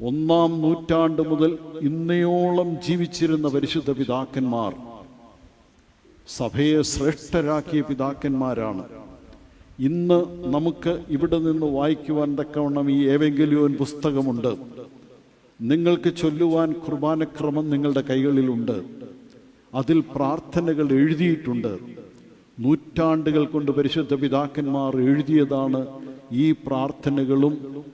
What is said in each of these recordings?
ഒന്നാം നൂറ്റാണ്ട് മുതൽ ഇന്നയോളം ജീവിച്ചിരുന്ന പരിശുദ്ധ പിതാക്കന്മാർ സഭയെ ശ്രേഷ്ഠരാക്കിയ പിതാക്കന്മാരാണ്. ഇന്ന് നമുക്ക് ഇവിടെ നിന്ന് വായിക്കുവാൻ തക്കവണ്ണം ഈ ഏവെങ്കിലുവൻ പുസ്തകമുണ്ട്. നിങ്ങൾക്ക് ചൊല്ലുവാൻ കുർബാനക്രമം നിങ്ങളുടെ കൈകളിലുണ്ട്. അതിൽ പ്രാർത്ഥനകൾ എഴുതിയിട്ടുണ്ട്. നൂറ്റാണ്ടുകൾ കൊണ്ട് പരിശുദ്ധ പിതാക്കന്മാർ എഴുതിയതാണ് ഈ പ്രാർത്ഥനകളും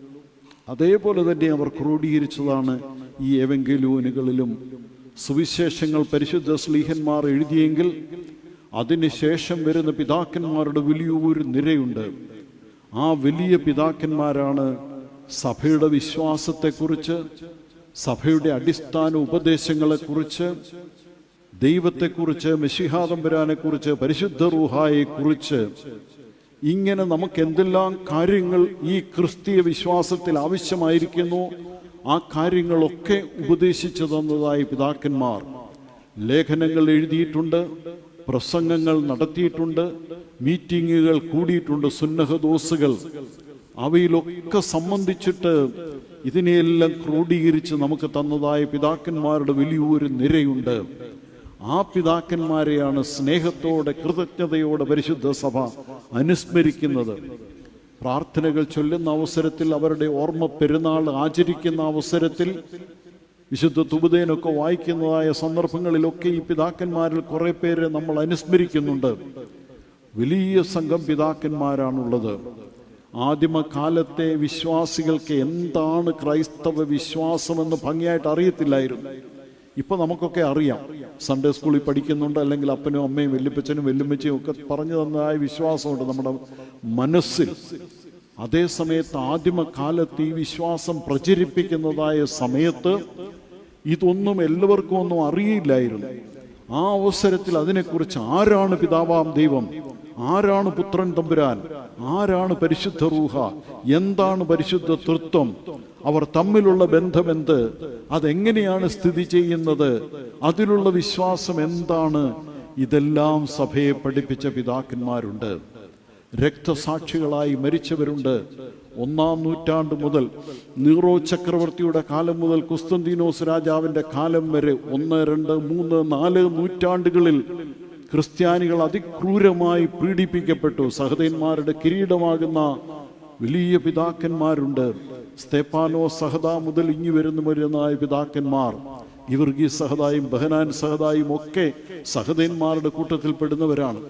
അതേപോലെ തന്നെ അവർ ക്രോഡീകരിച്ചതാണ് ഈ എവെങ്കിലൂനുകളിലും. സുവിശേഷങ്ങൾ പരിശുദ്ധ സ്ലീഹന്മാർ എഴുതിയെങ്കിൽ അതിനുശേഷം വരുന്ന പിതാക്കന്മാരുടെ വലിയൊരു നിരയുണ്ട്. ആ വലിയ പിതാക്കന്മാരാണ് സഭയുടെ വിശ്വാസത്തെക്കുറിച്ച് സഭയുടെ അടിസ്ഥാന ഉപദേശങ്ങളെക്കുറിച്ച് ദൈവത്തെക്കുറിച്ച് മെഷിഹാദംബരാനെക്കുറിച്ച് പരിശുദ്ധ റൂഹായെക്കുറിച്ച് ഇങ്ങനെ നമുക്ക് എന്തെല്ലാം കാര്യങ്ങൾ ഈ ക്രിസ്തീയ വിശ്വാസത്തിൽ ആവശ്യമായിരിക്കുന്നു ആ കാര്യങ്ങളൊക്കെ ഉപദേശിച്ചു തന്നതായി പിതാക്കന്മാർ. ലേഖനങ്ങൾ എഴുതിയിട്ടുണ്ട് പ്രസംഗങ്ങൾ നടത്തിയിട്ടുണ്ട് മീറ്റിങ്ങുകൾ കൂടിയിട്ടുണ്ട് സുന്നഹദോസുകൾ. അവയിലൊക്കെ സംബന്ധിച്ചിട്ട് ഇതിനെയെല്ലാം ക്രോഡീകരിച്ച് നമുക്ക് തന്നതായ പിതാക്കന്മാരുടെ വലിയൊരു നിരയുണ്ട്. ആ പിതാക്കന്മാരെയാണ് സ്നേഹത്തോടെ കൃതജ്ഞതയോടെ പരിശുദ്ധ സഭ അനുസ്മരിക്കുന്നത്. പ്രാർത്ഥനകൾ ചൊല്ലുന്ന അവസരത്തിൽ അവരുടെ ഓർമ്മ പെരുന്നാൾ ആചരിക്കുന്ന അവസരത്തിൽ വിശുദ്ധ തുബുദേനൊക്കെ വായിക്കുന്നതായ സന്ദർഭങ്ങളിലൊക്കെ ഈ പിതാക്കന്മാരിൽ കുറെ പേര് നമ്മൾ അനുസ്മരിക്കുന്നുണ്ട്. വലിയ സംഘം പിതാക്കന്മാരാണുള്ളത്. ആദിമകാലത്തെ വിശ്വാസികൾക്ക് എന്താണ് ക്രൈസ്തവ വിശ്വാസമെന്ന് ഭംഗിയായിട്ട് അറിയത്തില്ലായിരുന്നു. ഇപ്പൊ നമുക്കൊക്കെ അറിയാം. സൺഡേ സ്കൂളിൽ പഠിക്കുന്നുണ്ട് അല്ലെങ്കിൽ അപ്പനും അമ്മയും വല്യപ്പച്ചനും വല്യമ്മച്ചയും ഒക്കെ പറഞ്ഞു തന്നതായ വിശ്വാസമുണ്ട് നമ്മുടെ മനസ്സിൽ. അതേ സമയത്ത് ആദിമകാലത്ത് ഈ വിശ്വാസം പ്രചരിപ്പിക്കുന്നതായ സമയത്ത് ഇതൊന്നും എല്ലാവർക്കും ഒന്നും അറിയില്ലായിരുന്നു. ആ അവസരത്തിൽ അതിനെക്കുറിച്ച് ആരാണ് പിതാവാം ദൈവം? ആരാണ് പുത്രൻ തമ്പുരാൻ? ആരാണ് പരിശുദ്ധ റൂഹ? എന്താണ് പരിശുദ്ധ തൃത്വം? അവർ തമ്മിലുള്ള ബന്ധമെന്ത്? അതെങ്ങനെയാണ് സ്ഥിതി ചെയ്യുന്നത്? അതിലുള്ള വിശ്വാസം എന്താണ്? ഇതെല്ലാം സഭയെ പഠിപ്പിച്ച പിതാക്കന്മാരുണ്ട്. രക്തസാക്ഷികളായി മരിച്ചവരുണ്ട്. ഒന്നാം നൂറ്റാണ്ട് മുതൽ നീറോ ചക്രവർത്തിയുടെ കാലം മുതൽ കുസ്തന്തീനോസ് രാജാവിന്റെ കാലം വരെ ഒന്ന് രണ്ട് മൂന്ന് നാല് നൂറ്റാണ്ടുകളിൽ ക്രിസ്ത്യാനികൾ അതിക്രൂരമായി പീഡിപ്പിക്കപ്പെട്ടു. സഹതന്മാരുടെ കിരീടമാകുന്ന വലിയ പിതാക്കന്മാരുണ്ട്. സ്തേപ്പാനോ സഹദ മുതൽ ഇങ്ങി വരുന്ന വരുന്നതായ പിതാക്കന്മാർ ഇവർഗീ സഹദായും ബഹനാൻ സഹദായും ഒക്കെ സഹദന്മാരുടെ കൂട്ടത്തിൽ പെടുന്നവരാണ്.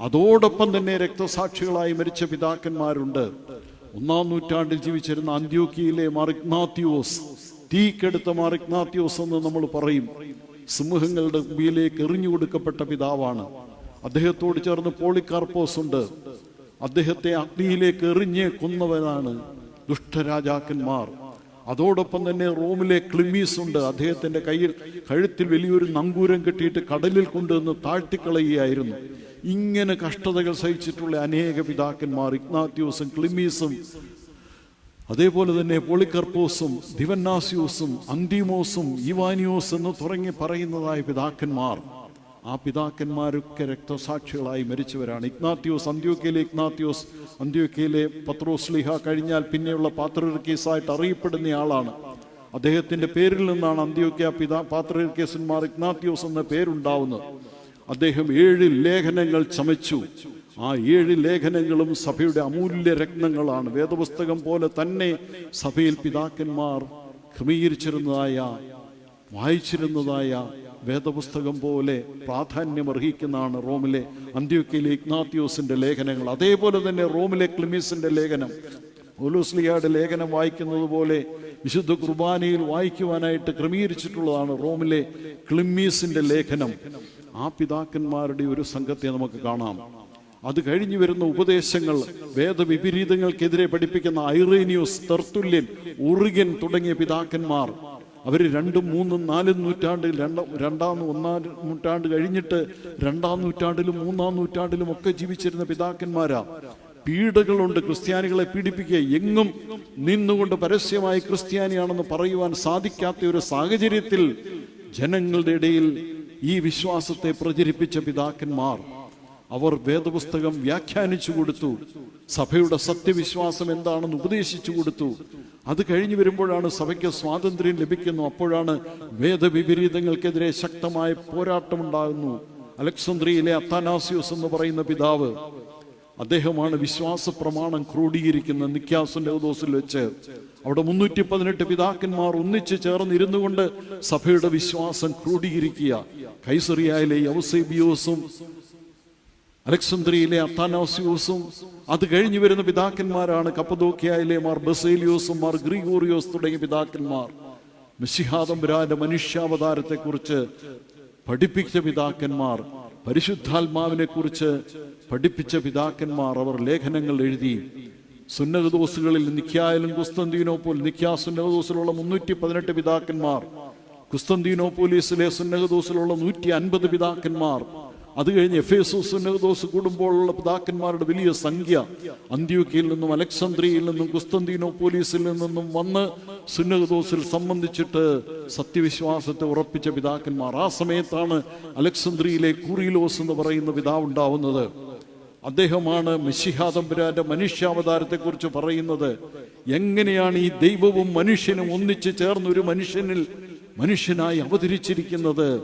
അതോടൊപ്പം തന്നെ രക്തസാക്ഷികളായി മരിച്ച പിതാക്കന്മാരുണ്ട്. ഒന്നാം നൂറ്റാണ്ടിൽ ജീവിച്ചിരുന്ന അന്ത്യോക്കിയിലെ മാറിഗ്നാത്യോസ് തീക്കെടുത്ത മാറിഗ്നാത്യോസ് എന്ന് നമ്മൾ പറയും. സിംഹങ്ങളുടെ മുമ്പിലേക്ക് എറിഞ്ഞു കൊടുക്കപ്പെട്ട പിതാവാണ്. അദ്ദേഹത്തോട് ചേർന്ന് പോളിക്കാർപ്പോസ് ഉണ്ട്. അദ്ദേഹത്തെ അഗ്നിയിലേക്ക് എറിഞ്ഞ് കൊന്നവനാണ് ദുഷ്ടരാജാക്കന്മാർ. അതോടൊപ്പം തന്നെ റോമിലെ ക്ലിമീസ് ഉണ്ട്. അദ്ദേഹത്തിന്റെ കയ്യിൽ കഴുത്തിൽ വലിയൊരു നങ്കൂരം കെട്ടിയിട്ട് കടലിൽ കൊണ്ടുവന്ന് താഴ്ത്തിക്കളയുകയായിരുന്നു. ഇങ്ങനെ കഷ്ടതകൾ സഹിച്ചിട്ടുള്ള അനേക പിതാക്കന്മാർ ഇഗ്നാത്യൂസും ക്ലിമീസും അതേപോലെ തന്നെ പോളിക്കർപ്പോസും ദിവന്നാസ്യൂസും അന്തിമോസും ഇവാനിയോസ് എന്ന് തുടങ്ങി പറയുന്നതായ പിതാക്കന്മാർ. ആ പിതാക്കന്മാരൊക്കെ രക്തസാക്ഷികളായി മരിച്ചവരാണ്. ഇഗ്നാത്യോസ് അന്ത്യോക്കയിലെ ഇഗ്നാത്യോസ് അന്ത്യോക്കയിലെ പത്രോസ്ലിഹ കഴിഞ്ഞാൽ പിന്നെയുള്ള പാത്രർക്കേസായിട്ട് അറിയപ്പെടുന്ന ആളാണ്. അദ്ദേഹത്തിന്റെ പേരിൽ നിന്നാണ് അന്ത്യോക്യ പിതാ പാത്രർക്കേസന്മാർ ഇഗ്നാത്യോസ് എന്ന പേരുണ്ടാവുന്നത്. അദ്ദേഹം ഏഴ് ലേഖനങ്ങൾ ചമച്ചു. ആ ഏഴ് ലേഖനങ്ങളും സഭയുടെ അമൂല്യ രത്നങ്ങളാണ്. വേദപുസ്തകം പോലെ തന്നെ സഭയിൽ പിതാക്കന്മാർ ക്രമീകരിച്ചിരുന്നതായ വായിച്ചിരുന്നതായ വേദപുസ്തകം പോലെ പ്രാധാന്യം പ്രാധാന്യമർഹിക്കുന്നതാണ് റോമിലെ അന്ത്യോക്കയിലെ ഇഗ്നാത്യോസിന്റെ ലേഖനങ്ങൾ. അതേപോലെ തന്നെ റോമിലെ ക്ലിമീസിന്റെ ലേഖനം. ഓലോസ്ലിയായുടെ ലേഖനം വായിക്കുന്നത് പോലെ വിശുദ്ധ കുർബാനയിൽ വായിക്കുവാനായിട്ട് ക്രമീകരിച്ചിട്ടുള്ളതാണ് റോമിലെ ക്ലിമ്മീസിന്റെ ലേഖനം. ആ പിതാക്കന്മാരുടെ ഒരു സംഘത്തെ നമുക്ക് കാണാം. അത് കഴിഞ്ഞു വരുന്ന ഉപദേശങ്ങൾ വേദവിപരീതങ്ങൾക്കെതിരെ പഠിപ്പിക്കുന്ന ഐറേനിയോസ് തെർത്തുല്യൻ ഉറുകൻ തുടങ്ങിയ പിതാക്കന്മാർ അവർ രണ്ടും മൂന്നും നാലും നൂറ്റാണ്ടിൽ രണ്ട രണ്ടാം ഒന്നാം നൂറ്റാണ്ട് കഴിഞ്ഞിട്ട് രണ്ടാം നൂറ്റാണ്ടിലും മൂന്നാം നൂറ്റാണ്ടിലും ഒക്കെ ജീവിച്ചിരുന്ന പിതാക്കന്മാരാ. പീഡകളുണ്ട് ക്രിസ്ത്യാനികളെ പീഡിപ്പിക്കുക. എങ്ങും നിന്നുകൊണ്ട് പരസ്യമായി ക്രിസ്ത്യാനിയാണെന്ന് പറയുവാൻ സാധിക്കാത്ത ഒരു സാഹചര്യത്തിൽ ജനങ്ങളുടെ ഇടയിൽ ഈ വിശ്വാസത്തെ പ്രചരിപ്പിച്ച പിതാക്കന്മാർ അവർ വേദപുസ്തകം വ്യാഖ്യാനിച്ചു കൊടുത്തു. സഭയുടെ സത്യവിശ്വാസം എന്താണെന്ന് ഉപദേശിച്ചു കൊടുത്തു. അത് കഴിഞ്ഞു വരുമ്പോഴാണ് സഭയ്ക്ക് സ്വാതന്ത്ര്യം ലഭിക്കുന്നു. അപ്പോഴാണ് വേദവിപരീതങ്ങൾക്കെതിരെ ശക്തമായ പോരാട്ടമുണ്ടാകുന്നു. അലക്സന്ദ്രിയിലെ അത്താനാസിയോസ് എന്ന് പറയുന്ന പിതാവ് അദ്ദേഹമാണ് വിശ്വാസ പ്രമാണം ക്രോഡീകരിക്കുന്ന നിക്യാസിന്റെ ദിവസത്തിൽ വെച്ച് അവിടെ മുന്നൂറ്റി പതിനെട്ട് പിതാക്കന്മാർ ഒന്നിച്ച് ചേർന്നിരുന്നു കൊണ്ട് സഭയുടെ വിശ്വാസം ക്രോഡീകരിക്കുക. കൈസറിയായിലെ യൗസേബിയോസും അലക്സന്ദ്രിയിലെ അത്താനാസിയോസും അത് കഴിഞ്ഞു വരുന്ന പിതാക്കന്മാരാണ് കപ്പദോക്കിയയിലെ മാർ ബസേലിയോസും മാർ ഗ്രിഗോറിയോസ് തുടങ്ങിയ പിതാക്കന്മാർ. മിശിഹാദംബുരാന്റെ മനുഷ്യാവതാരത്തെ കുറിച്ച് പഠിപ്പിച്ച പിതാക്കന്മാർ പരിശുദ്ധാത്മാവിനെ കുറിച്ച് പഠിപ്പിച്ച പിതാക്കന്മാർ അവർ ലേഖനങ്ങൾ എഴുതി. സുന്നകദോസുകളിൽ നിക്കായാലും കുസ്തന്തീനോപ്പോൾ നിഖ്യാ സുന്നകദോസിലുള്ള മുന്നൂറ്റി പതിനെട്ട് പിതാക്കന്മാർ കുസ്തന്തീനോപോലീസിലെ സുന്നകദോസിലുള്ള നൂറ്റി അൻപത് പിതാക്കന്മാർ അത് കഴിഞ്ഞ് എഫ് എസ് സുന്നകദോസ് കൂടുമ്പോഴുള്ള പിതാക്കന്മാരുടെ വലിയ സംഖ്യ. അന്ത്യോക്കയിൽ നിന്നും അലക്സാന്ദ്രിയയിൽ നിന്നും കുസ്തന്തീനോപോലീസിൽ നിന്നും വന്ന് സുന്നഹദോസിൽ സംബന്ധിച്ചിട്ട് സത്യവിശ്വാസത്തെ ഉറപ്പിച്ച പിതാക്കന്മാർ. ആ സമയത്താണ് അലക്സാന്ദ്രിയയിലെ കൂറിലോസ് എന്ന് പറയുന്ന പിതാവ് ഉണ്ടാവുന്നത്. അദ്ദേഹമാണ് മിശിഹാദമ്പുരാന്റെ മനുഷ്യാവതാരത്തെക്കുറിച്ച് പറയുന്നത്. എങ്ങനെയാണ് ഈ ദൈവവും മനുഷ്യനും ഒന്നിച്ചു ചേർന്ന് ഒരു മനുഷ്യനിൽ മനുഷ്യനായി അവതരിച്ചിരിക്കുന്നത്?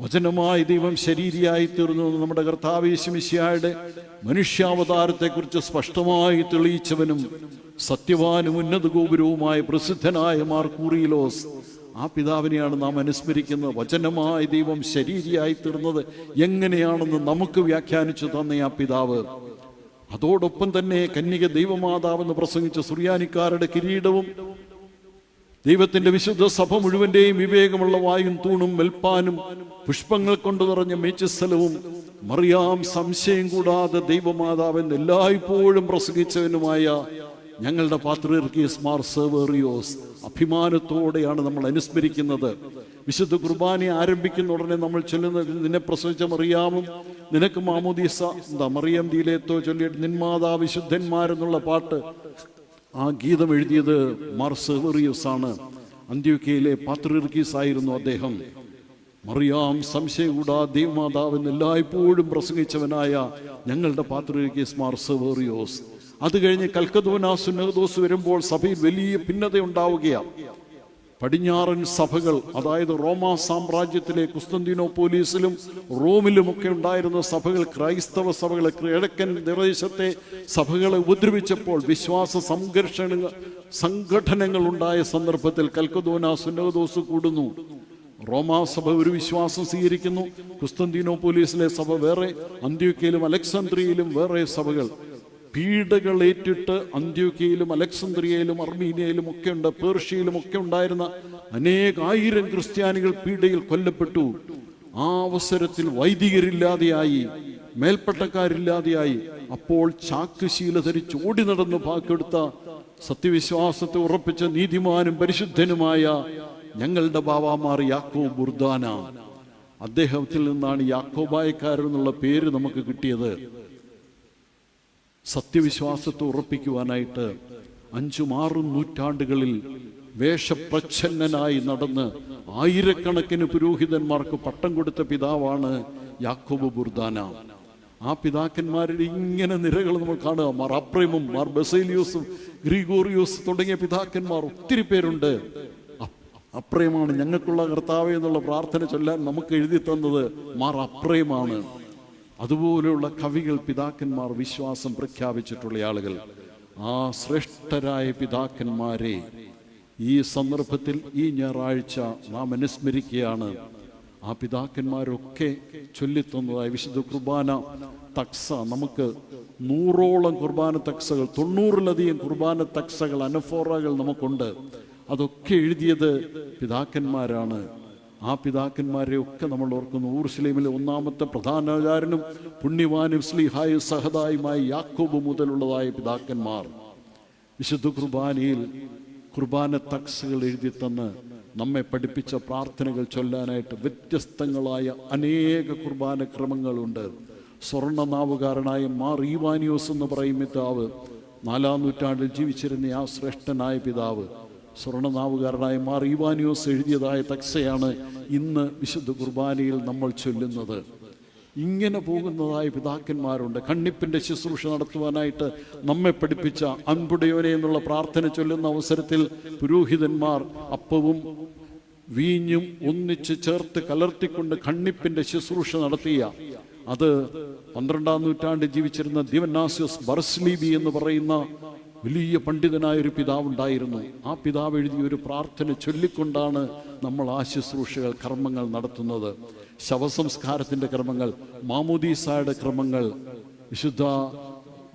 വചനമായ ദൈവം ശരീരിയായി തീർന്നു നമ്മുടെ കർത്താവേശമിശിയായുടെ മനുഷ്യാവതാരത്തെക്കുറിച്ച് സ്പഷ്ടമായി തെളിയിച്ചവനും സത്യവാനും ഉന്നത ഗോപുരവുമായ പ്രസിദ്ധനായ മാർ കൂറിയിലോസ് ആ പിതാവിനെയാണ് നാം അനുസ്മരിക്കുന്നത്. വചനമായ ദൈവം ശരീരിയായി തീർന്നത് എങ്ങനെയാണെന്ന് നമുക്ക് വ്യാഖ്യാനിച്ചു തന്ന ആ പിതാവ്. അതോടൊപ്പം തന്നെ കന്യക ദൈവമാതാവെന്ന് പ്രസംഗിച്ച സുറിയാനിക്കാരുടെ കിരീടവും ദൈവത്തിന്റെ വിശുദ്ധ സഭ മുഴുവന്റെയും വിവേകമുള്ള വായും തൂണും വെൽപ്പാനും പുഷ്പങ്ങൾ കൊണ്ടു നിറഞ്ഞ മേച്ചസ്ഥലവും മറിയാം സംശയം കൂടാതെ ദൈവമാതാവെന്ന് എല്ലായ്പ്പോഴും പ്രസംഗിച്ചവനുമായ ഞങ്ങളുടെ പാത്രീർക്കീസ് മാർ സെവേറിയോസ് അഭിമാനത്തോടെയാണ് നമ്മൾ അനുസ്മരിക്കുന്നത്. വിശുദ്ധ കുർബാന ആരംഭിക്കുന്ന ഉടനെ നമ്മൾ ചൊല്ലുന്നത് നിന്നെ പ്രസവിച്ച മറിയാമും നിനക്ക് മാമോദീസ എന്താ മറിയം ദീലേത്തോ ചൊല്ലിയിട്ട് നിന്മാതാ വിശുദ്ധന്മാരെന്നുള്ള പാട്ട് ആ ഗീതം എഴുതിയത് മാർ സെവറിയസ് ആണ് അന്ത്യോക്കയിലെ പാത്രീർക്കീസ് ആയിരുന്നു അദ്ദേഹം. മറിയാം സംശയം കൂടാ ദൈവമാതാവ് എല്ലായ്പ്പോഴും പ്രസംഗിച്ചവനായ ഞങ്ങളുടെ പാത്രീർക്കീസ് മാർ സെവേറിയോസ് അത് കഴിഞ്ഞ് കൽക്കദോന സുന്നഹദോസ് വരുമ്പോൾ സഭയിൽ വലിയ ഭിന്നത ഉണ്ടാവുകയാണ് പടിഞ്ഞാറൻ സഭകൾ അതായത് റോമാ സാമ്രാജ്യത്തിലെ കുസ്തന്തിനോ പോലീസിലും റോമിലുമൊക്കെ ഉണ്ടായിരുന്ന സഭകൾ ക്രൈസ്തവ സഭകളെ കിഴക്കൻ പ്രദേശത്തെ സഭകളെ ഉപദ്രവിച്ചപ്പോൾ വിശ്വാസ സംഘർഷണ സംഘടനകൾ ഉണ്ടായ സന്ദർഭത്തിൽ കൽക്കദോന സുന്നഹദോസ് കൂടുന്നു. റോമാ സഭ ഒരു വിശ്വാസം സ്വീകരിക്കുന്നു. കുസ്തന്തിനോ പോലീസിലെ സഭ വേറെ അന്ത്യോക്കയിലും അലക്സാന്ദ്രിയയിലും വേറെ സഭകൾ. പീഡകൾ ഏറ്റിട്ട് അന്ത്യോക്കയിലും അലക്സന്ദ്രിയയിലും അർമീനിയയിലും ഒക്കെ ഉണ്ട് പേർഷ്യയിലും ഒക്കെ ഉണ്ടായിരുന്ന അനേകായിരം ക്രിസ്ത്യാനികൾ പീഡയിൽ കൊല്ലപ്പെട്ടു. ആ അവസരത്തിൽ വൈദികരില്ലാതെയായി മേൽപ്പട്ടക്കാരില്ലാതെയായി അപ്പോൾ ചാക്കുശീല ധരിച്ച് ഓടി നടന്ന് പാക്കെടുത്ത സത്യവിശ്വാസത്തെ ഉറപ്പിച്ച നീതിമാനും പരിശുദ്ധനുമായ ഞങ്ങളുടെ ബാവാമാർ യാക്കോ ബുർദാന. അദ്ദേഹത്തിൽ നിന്നാണ് യാക്കോബായക്കാരൻ എന്നുള്ള പേര് നമുക്ക് കിട്ടിയത്. സത്യവിശ്വാസത്തെ ഉറപ്പിക്കുവാനായിട്ട് അഞ്ചും ആറും നൂറ്റാണ്ടുകളിൽ വേഷപ്രച്ഛന്നനായി നടന്ന് ആയിരക്കണക്കിന് പുരോഹിതന്മാർക്ക് പട്ടം കൊടുത്ത പിതാവാണ് യാക്കോബ് ബുർദാന. ആ പിതാക്കന്മാരുടെ ഇങ്ങനെ നിരകൾ നമ്മൾ കാണുക. മാർ അപ്രേമും മാർ ബസേലിയോസും ഗ്രിഗോറിയോസ് തുടങ്ങിയ പിതാക്കന്മാർ ഒത്തിരി പേരുണ്ട്. അപ്രേമാണ് ഞങ്ങൾക്കുള്ള കർത്താവ് എന്നുള്ള പ്രാർത്ഥന ചൊല്ലാൻ നമുക്ക് എഴുതി തന്നത് മാർ അപ്രേമാണ് അതുപോലെയുള്ള കവികൾ പിതാക്കന്മാർ വിശ്വാസം പ്രഖ്യാപിച്ചിട്ടുള്ള ആളുകൾ ആ ശ്രേഷ്ഠരായ പിതാക്കന്മാരെ ഈ സന്ദർഭത്തിൽ ഈ ഞായറാഴ്ച നാം അനുസ്മരിക്കുകയാണ്. ആ പിതാക്കന്മാരൊക്കെ ചൊല്ലിത്തന്നതായ വിശുദ്ധ കുർബാന തക്സ. നമുക്ക് നൂറോളം കുർബാന തക്സകൾ തൊണ്ണൂറിലധികം കുർബാന തക്സകൾ അനഫോറകൾ നമുക്കുണ്ട്. അതൊക്കെ എഴുതിയത് പിതാക്കന്മാരാണ്. ആ പിതാക്കന്മാരെ ഒക്കെ നമ്മൾ ഓർക്കുന്നു. ഊർസ്ലീമിലെ ഒന്നാമത്തെ പ്രധാനാചാരനും പുണ്യവാനും സ്ലിഹായും സഹതായുമായി യാക്കോബ് മുതലുള്ളതായ പിതാക്കന്മാർ. വിശുദ്ധ കുർബാനയിൽ കുർബാന തക്സുകൾ എഴുതി തന്ന് നമ്മെ പഠിപ്പിച്ച പ്രാർത്ഥനകൾ ചൊല്ലാനായിട്ട് വ്യത്യസ്തങ്ങളായ അനേക കുർബാന ക്രമങ്ങളുണ്ട്. സ്വർണനാവുകാരനായ മാർ ഈവാനിയോസ് എന്ന് പറയും പിതാവ്. നാലാം നൂറ്റാണ്ടിൽ ജീവിച്ചിരുന്ന ആ ശ്രേഷ്ഠനായ പിതാവ്. സ്വർണനാവുകാരനായ മാർ ഇവാനിയോസ് എഴുതിയതായ തക്സയാണ് ഇന്ന് വിശുദ്ധ കുർബാനയിൽ നമ്മൾ ചൊല്ലുന്നത്. ഇങ്ങനെ പോകുന്നതായ പിതാക്കന്മാരുണ്ട്. കണ്ണിപ്പിന്റെ ശുശ്രൂഷ നടത്തുവാനായിട്ട് നമ്മെ പഠിപ്പിച്ച അൻപുടയോനെ എന്നുള്ള പ്രാർത്ഥന ചൊല്ലുന്ന അവസരത്തിൽ പുരോഹിതന്മാർ അപ്പവും വീഞ്ഞും ഒന്നിച്ച് ചേർത്ത് കലർത്തിക്കൊണ്ട് കണ്ണിപ്പിന്റെ ശുശ്രൂഷ നടത്തിയ അത് പന്ത്രണ്ടാം നൂറ്റാണ്ടിൽ ജീവിച്ചിരുന്ന ദിവനാസ്യസ് ബർസ്ലീബി എന്ന് പറയുന്ന വലിയ പണ്ഡിതനായ ഒരു പിതാവുണ്ടായിരുന്നു. ആ പിതാവ് എഴുതിയ ഒരു പ്രാർത്ഥന ചൊല്ലിക്കൊണ്ടാണ് നമ്മൾ ആ ശുശ്രൂഷകൾ കർമ്മങ്ങൾ നടത്തുന്നത്. ശവസംസ്കാരത്തിന്റെ കർമ്മങ്ങൾ മാമുദീസായുടെ ക്രമങ്ങൾ വിശുദ്ധ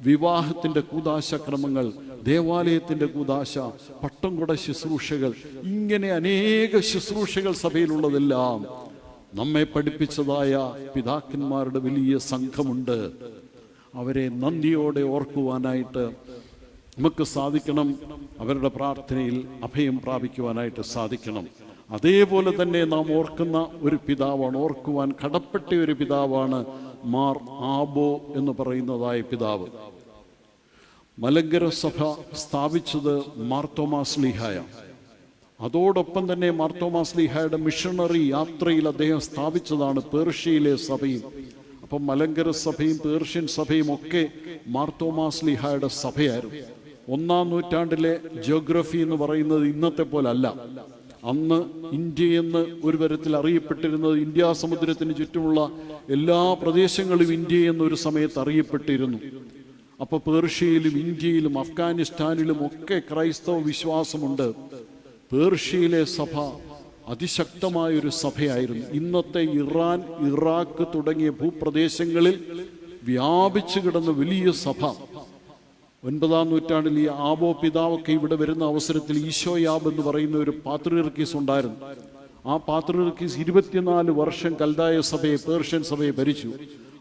വിവാഹത്തിന്റെ കൂതാശ ക്രമങ്ങൾ ദേവാലയത്തിന്റെ കൂതാശ പട്ടംകുട ശുശ്രൂഷകൾ ഇങ്ങനെ അനേക ശുശ്രൂഷകൾ സഭയിലുള്ളതെല്ലാം നമ്മെ പഠിപ്പിച്ചതായ പിതാക്കന്മാരുടെ വലിയ സംഘമുണ്ട്. അവരെ നന്ദിയോടെ ഓർക്കുവാനായിട്ട് നമുക്ക് സാധിക്കണം. അവരുടെ പ്രാർത്ഥനയിൽ അഭയം പ്രാപിക്കുവാനായിട്ട് സാധിക്കണം. അതേപോലെ തന്നെ നാം ഓർക്കുന്ന ഒരു പിതാവാണ് ഓർക്കുവാൻ കടപ്പെട്ട ഒരു പിതാവാണ് മാർ ആബോ എന്ന് പറയുന്നതായ പിതാവ്. മലങ്കര സഭ സ്ഥാപിച്ചത് മാർത്തോമാസ് ലീഹായ. അതോടൊപ്പം തന്നെ മാർത്തോമാസ് ലീഹായുടെ മിഷണറി യാത്രയിൽ അദ്ദേഹം സ്ഥാപിച്ചതാണ് പേർഷ്യയിലെ സഭയും. അപ്പം മലങ്കര സഭയും പേർഷ്യൻ സഭയും ഒക്കെ മാർത്തോമാസ് ലീഹായുടെ സഭയായിരുന്നു. ഒന്നാം നൂറ്റാണ്ടിലെ ജിയോഗ്രഫി എന്ന് പറയുന്നത് ഇന്നത്തെ പോലെ അല്ല അന്ന് ഇന്ത്യ എന്ന് ഒരു തരത്തിൽ അറിയപ്പെട്ടിരുന്നത് ഇന്ത്യ സമുദ്രത്തിന് ചുറ്റുമുള്ള എല്ലാ പ്രദേശങ്ങളും ഇന്ത്യ എന്നൊരു സമയത്ത് അറിയപ്പെട്ടിരുന്നു. അപ്പൊ പേർഷ്യയിലും ഇന്ത്യയിലും അഫ്ഗാനിസ്ഥാനിലും ഒക്കെ ക്രൈസ്തവ വിശ്വാസമുണ്ട്. പേർഷ്യയിലെ സഭ അതിശക്തമായ ഒരു സഭയായിരുന്നു. ഇന്നത്തെ ഇറാൻ ഇറാഖ് തുടങ്ങിയ ഭൂപ്രദേശങ്ങളിൽ വ്യാപിച്ചു കിടന്ന വലിയ സഭ. ഒൻപതാം നൂറ്റാണ്ടിൽ ഈ ആബോ പിതാവൊക്കെ ഇവിടെ വരുന്ന അവസരത്തിൽ ഈശോയാബ് എന്ന് പറയുന്ന ഒരു പാത്രീർക്കീസ് ഉണ്ടായിരുന്നു. ആ പാത്രീർക്കീസ് ഇരുപത്തിനാല് വർഷം കൽതായ സഭയെ പേർഷ്യൻ സഭയെ ഭരിച്ചു.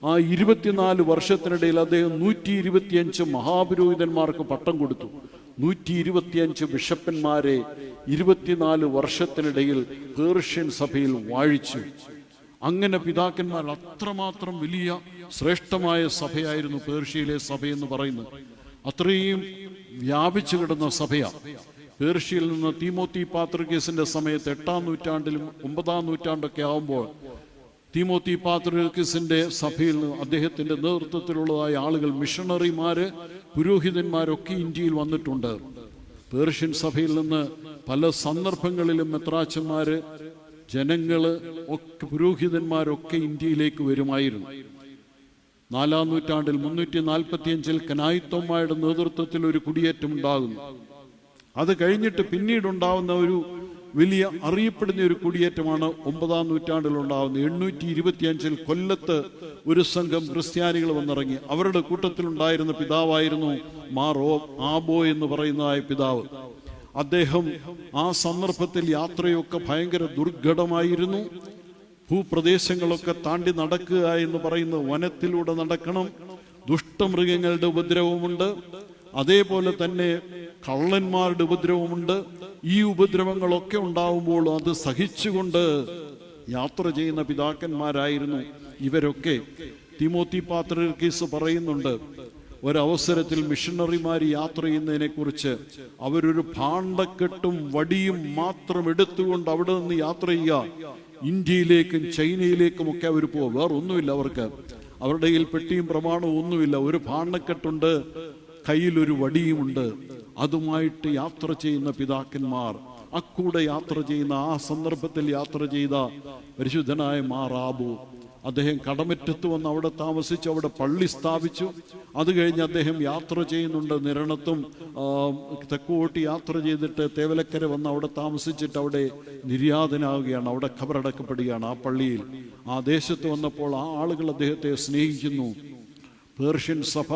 ആ ഇരുപത്തിനാല് വർഷത്തിനിടയിൽ അദ്ദേഹം നൂറ്റി ഇരുപത്തിയഞ്ച് മഹാപുരോഹിതന്മാർക്ക് പട്ടം കൊടുത്തു. നൂറ്റി ഇരുപത്തിയഞ്ച് ബിഷപ്പന്മാരെ ഇരുപത്തിനാല് വർഷത്തിനിടയിൽ പേർഷ്യൻ സഭയിൽ വാഴിച്ചു. അങ്ങനെ പിതാക്കന്മാർ അത്രമാത്രം വലിയ ശ്രേഷ്ഠമായ സഭയായിരുന്നു പേർഷ്യയിലെ സഭയെന്ന് പറയുന്നത്. അത്രയും വ്യാപിച്ചു കിടന്ന സഭയാണ് പേർഷ്യയിൽ നിന്ന് തീമോത്തി പാത്രികേസിന്റെ സമയത്ത് എട്ടാം നൂറ്റാണ്ടിലും ഒമ്പതാം നൂറ്റാണ്ടൊക്കെ ആവുമ്പോൾ തീമോത്തി പാത്രികേസിന്റെ സഭയിൽ നിന്ന് അദ്ദേഹത്തിന്റെ നേതൃത്വത്തിലുള്ളതായ ആളുകൾ മിഷണറിമാര് പുരോഹിതന്മാരൊക്കെ ഇന്ത്യയിൽ വന്നിട്ടുണ്ട്. പേർഷ്യൻ സഭയിൽ നിന്ന് പല സന്ദർഭങ്ങളിലും മെത്രാച്ചന്മാര് ജനങ്ങൾ ഒക്കെ പുരോഹിതന്മാരൊക്കെ ഇന്ത്യയിലേക്ക് വരുമായിരുന്നു. നാലാം നൂറ്റാണ്ടിൽ മുന്നൂറ്റി നാൽപ്പത്തിയഞ്ചിൽ കനായിത്തോമ്മയുടെ നേതൃത്വത്തിൽ ഒരു കുടിയേറ്റം ഉണ്ടാകുന്നു. അത് കഴിഞ്ഞിട്ട് പിന്നീടുണ്ടാവുന്ന ഒരു വലിയ അറിയപ്പെടുന്ന ഒരു കുടിയേറ്റമാണ് ഒമ്പതാം നൂറ്റാണ്ടിൽ ഉണ്ടാകുന്നത് എണ്ണൂറ്റി ഇരുപത്തിയഞ്ചിൽ കൊല്ലത്ത് ഒരു സംഘം ക്രിസ്ത്യാനികൾ വന്നിറങ്ങി. അവരുടെ കൂട്ടത്തിലുണ്ടായിരുന്ന പിതാവായിരുന്നു മാറോ ആബോ എന്ന് പറയുന്നതായ പിതാവ്. അദ്ദേഹം ആ സന്ദർഭത്തിൽ യാത്രയൊക്കെ ഭയങ്കര ദുർഘടമായിരുന്നു. ഭൂപ്രദേശങ്ങളൊക്കെ താണ്ടി നടക്കുക എന്ന് പറയുന്ന വനത്തിലൂടെ നടക്കണം. ദുഷ്ടമൃഗങ്ങളുടെ ഉപദ്രവമുണ്ട് അതേപോലെ തന്നെ കള്ളന്മാരുടെ ഉപദ്രവമുണ്ട് ഈ ഉപദ്രവങ്ങളൊക്കെ ഉണ്ടാവുമ്പോൾ അത് സഹിച്ചുകൊണ്ട് യാത്ര ചെയ്യുന്ന പിതാക്കന്മാരായിരുന്നു. ഇവരൊക്കെ തിമോത്തി പാത്രീസ് പറയുന്നുണ്ട്. ഒരവസരത്തിൽ മിഷണറിമാർ യാത്ര ചെയ്യുന്നതിനെ കുറിച്ച് അവരൊരു ഭാണ്ഡക്കെട്ടും വടിയും മാത്രം എടുത്തുകൊണ്ട് അവിടെ നിന്ന് യാത്ര ചെയ്യുക. ഇന്ത്യയിലേക്കും ചൈനയിലേക്കും ഒക്കെ അവർ പോകും വേറെ ഒന്നുമില്ല അവർക്ക്. അവരുടെ കയ്യിൽ പെട്ടിയും പ്രമാണവും ഒന്നുമില്ല. ഒരു ഭാണ്ഡക്കെട്ടുണ്ട് ഒരു വടിയുമുണ്ട്. അതുമായിട്ട് യാത്ര ചെയ്യുന്ന പിതാക്കന്മാർ അക്കൂടെ യാത്ര ചെയ്യുന്ന ആ സന്ദർഭത്തിൽ യാത്ര ചെയ്ത പരിശുദ്ധനായ മാറാബു അദ്ദേഹം കടമറ്റത്ത് വന്ന് അവിടെ താമസിച്ചു അവിടെ പള്ളി സ്ഥാപിച്ചു. അത് കഴിഞ്ഞ് അദ്ദേഹം യാത്ര ചെയ്യുന്നുണ്ട് നിരണത്തും. തെക്കുകൂട്ടി യാത്ര ചെയ്തിട്ട് തേവലക്കര വന്ന് അവിടെ താമസിച്ചിട്ട് അവിടെ നിര്യാതനാവുകയാണ്. അവിടെ ഖബറടക്കപ്പെടുകയാണ് ആ പള്ളിയിൽ. ആ ദേശത്ത് വന്നപ്പോൾ ആ ആളുകൾ അദ്ദേഹത്തെ സ്നേഹിക്കുന്നു. പേർഷ്യൻ സഭ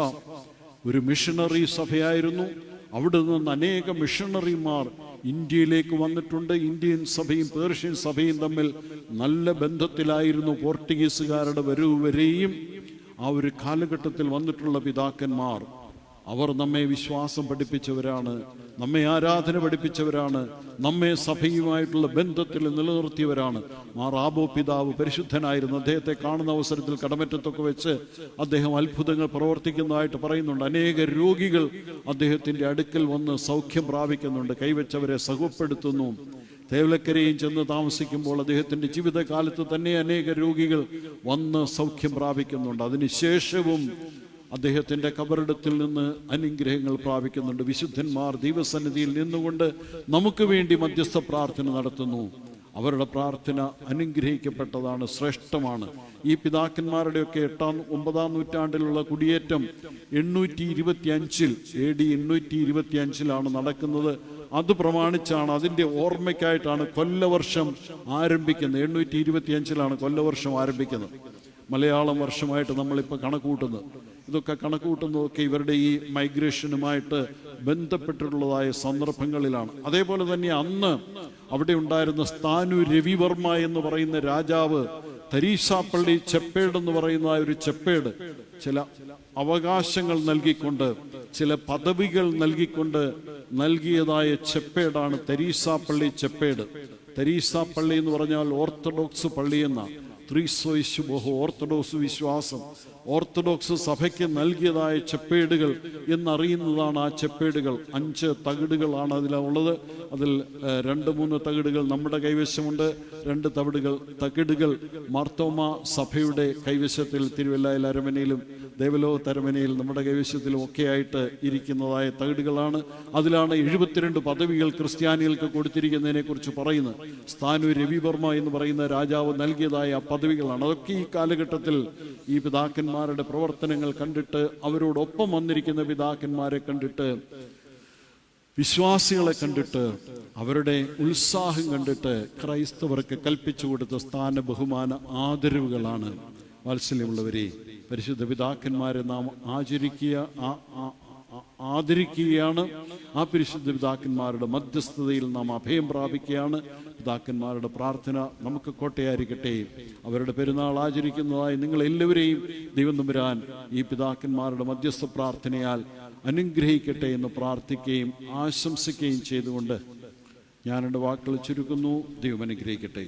ഒരു മിഷണറി സഭയായിരുന്നു. അവിടെ നിന്ന് അനേക മിഷണറിമാർ ഇന്ത്യയിലേക്ക് വന്നിട്ടുണ്ട്. ഇന്ത്യൻ സഭയും പേർഷ്യൻ സഭയും തമ്മിൽ നല്ല ബന്ധത്തിലായിരുന്നു പോർട്ടുഗീസുകാരുടെ വരവ് വരെയും ആ ഒരു കാലഘട്ടത്തിൽ വന്നിട്ടുള്ള പിതാക്കന്മാർ. അവർ നമ്മെ വിശ്വാസം പഠിപ്പിച്ചവരാണ് നമ്മെ ആരാധന പഠിപ്പിച്ചവരാണ് നമ്മെ സഭയുമായിട്ടുള്ള ബന്ധത്തിൽ നിലനിർത്തിയവരാണ്. മാറാബോ പിതാവ് പരിശുദ്ധനായിരുന്നു. അദ്ദേഹത്തെ കാണുന്ന അവസരത്തിൽ കടമറ്റത്തൊക്കെ വെച്ച് അദ്ദേഹം അത്ഭുതങ്ങൾ പ്രവർത്തിക്കുന്നതായിട്ട് പറയുന്നുണ്ട്. അനേക രോഗികൾ അദ്ദേഹത്തിന്റെ അടുക്കൽ വന്ന് സൗഖ്യം പ്രാപിക്കുന്നുണ്ട് കൈവച്ചവരെ സുഖപ്പെടുത്തുന്നു തേവലക്കരയും ചെന്ന് താമസിക്കുമ്പോൾ അദ്ദേഹത്തിന്റെ ജീവിതകാലത്ത് തന്നെ അനേക രോഗികൾ വന്ന് സൗഖ്യം പ്രാപിക്കുന്നുണ്ട്. അതിനുശേഷവും അദ്ദേഹത്തിന്റെ കബറിടത്തിൽ നിന്ന് അനുഗ്രഹങ്ങൾ പ്രാപിക്കുന്നുണ്ട്. വിശുദ്ധന്മാർ ദൈവസന്നിധിയിൽ നിന്നുകൊണ്ട് നമുക്ക് വേണ്ടി മധ്യസ്ഥ പ്രാർത്ഥന നടത്തുന്നു. അവരുടെ പ്രാർത്ഥന അനുഗ്രഹിക്കപ്പെട്ടതാണ് ശ്രേഷ്ഠമാണ്. ഈ പിതാക്കന്മാരുടെയൊക്കെ എട്ടാം ഒമ്പതാം നൂറ്റാണ്ടിലുള്ള കുടിയേറ്റം എണ്ണൂറ്റി ഇരുപത്തി അഞ്ചിൽ എ ഡി എണ്ണൂറ്റി ഇരുപത്തി അഞ്ചിലാണ് നടക്കുന്നത്. അത് പ്രമാണിച്ചാണ് അതിന്റെ ഓർമ്മയ്ക്കായിട്ടാണ് കൊല്ലവർഷം ആരംഭിക്കുന്നത്. എണ്ണൂറ്റി ഇരുപത്തി അഞ്ചിലാണ് കൊല്ലവർഷം ആരംഭിക്കുന്നത്. മലയാളം വർഷമായിട്ട് നമ്മളിപ്പോൾ കണക്കൂട്ടുന്നത് ഇതൊക്കെ കണക്കൂട്ടുന്നതൊക്കെ ഇവരുടെ ഈ മൈഗ്രേഷനുമായിട്ട് ബന്ധപ്പെട്ടിട്ടുള്ളതായ സന്ദർഭങ്ങളിലാണ്. അതേപോലെ തന്നെ അന്ന് അവിടെ ഉണ്ടായിരുന്ന സ്ഥാനു രവിവർമ്മ എന്ന് പറയുന്ന രാജാവ് തരീസാപ്പള്ളി ചെപ്പേട് എന്ന് പറയുന്ന ഒരു ചെപ്പേട് ചില അവകാശങ്ങൾ നൽകിക്കൊണ്ട് ചില പദവികൾ നൽകിക്കൊണ്ട് നൽകിയതായ ചെപ്പേടാണ് തരീസാപ്പള്ളി ചെപ്പേട്. തരീസാപ്പള്ളി എന്ന് പറഞ്ഞാൽ ഓർത്തഡോക്സ് പള്ളി എന്നാണ്. ത്രീസ്വൈശു ബഹു ഓർത്തഡോക്സ് വിശ്വാസം. ഓർത്തഡോക്സ് സഭയ്ക്ക് നൽകിയതായ ചെപ്പേടുകൾ എന്നറിയുന്നതാണ് ആ ചെപ്പേടുകൾ. അഞ്ച് തകിടുകളാണ് അതിലുള്ളത്. അതിൽ രണ്ട് മൂന്ന് തകിടുകൾ നമ്മുടെ കൈവശമുണ്ട്. രണ്ട് തവിടുകൾ തകിടുകൾ മാർത്തോമ സഭയുടെ കൈവശത്തിൽ തിരുവല്ലായിൽ അരമനയിലും ദേവലോക തരമനയിൽ നമ്മുടെ കൈവശത്തിലും ഒക്കെയായിട്ട് ഇരിക്കുന്നതായ തകിടുകളാണ്. അതിലാണ് എഴുപത്തിരണ്ട് പദവികൾ ക്രിസ്ത്യാനികൾക്ക് കൊടുത്തിരിക്കുന്നതിനെ കുറിച്ച് പറയുന്നത്. സ്ഥാനു രവിവർമ്മ എന്ന് പറയുന്ന രാജാവ് നൽകിയതായ പദവികളാണ്. അതൊക്കെ ഈ കാലഘട്ടത്തിൽ ഈ പിതാക്കന്മാരുടെ പ്രവർത്തനങ്ങൾ കണ്ടിട്ട് അവരോടൊപ്പം വന്നിരിക്കുന്ന പിതാക്കന്മാരെ കണ്ടിട്ട് വിശ്വാസികളെ കണ്ടിട്ട് അവരുടെ ഉത്സാഹം കണ്ടിട്ട് ക്രൈസ്തവർക്ക് കൽപ്പിച്ചു കൊടുത്ത സ്ഥാന ബഹുമാന ആദരവുകളാണ് വാത്സല്യമുള്ളവരെ. പരിശുദ്ധ പിതാക്കന്മാരെ നാം ആചരിക്കുക ആദരിക്കുകയാണ്. ആ പരിശുദ്ധ പിതാക്കന്മാരുടെ മധ്യസ്ഥതയിൽ നാം അഭയം പ്രാപിക്കുകയാണ്. പിതാക്കന്മാരുടെ പ്രാർത്ഥന നമുക്ക് കോട്ടയായിരിക്കട്ടെ. അവരുടെ പെരുന്നാൾ ആചരിക്കുന്നതായി നിങ്ങൾ എല്ലാവരെയും ദൈവം തമ്പുരാൻ ഈ പിതാക്കന്മാരുടെ മധ്യസ്ഥ പ്രാർത്ഥനയാൽ അനുഗ്രഹിക്കട്ടെ എന്ന് പ്രാർത്ഥിക്കുകയും ആശംസിക്കുകയും ചെയ്തുകൊണ്ട് ഞാനെന്റെ വാക്കുകൾ ചുരുക്കുന്നു. ദൈവം അനുഗ്രഹിക്കട്ടെ.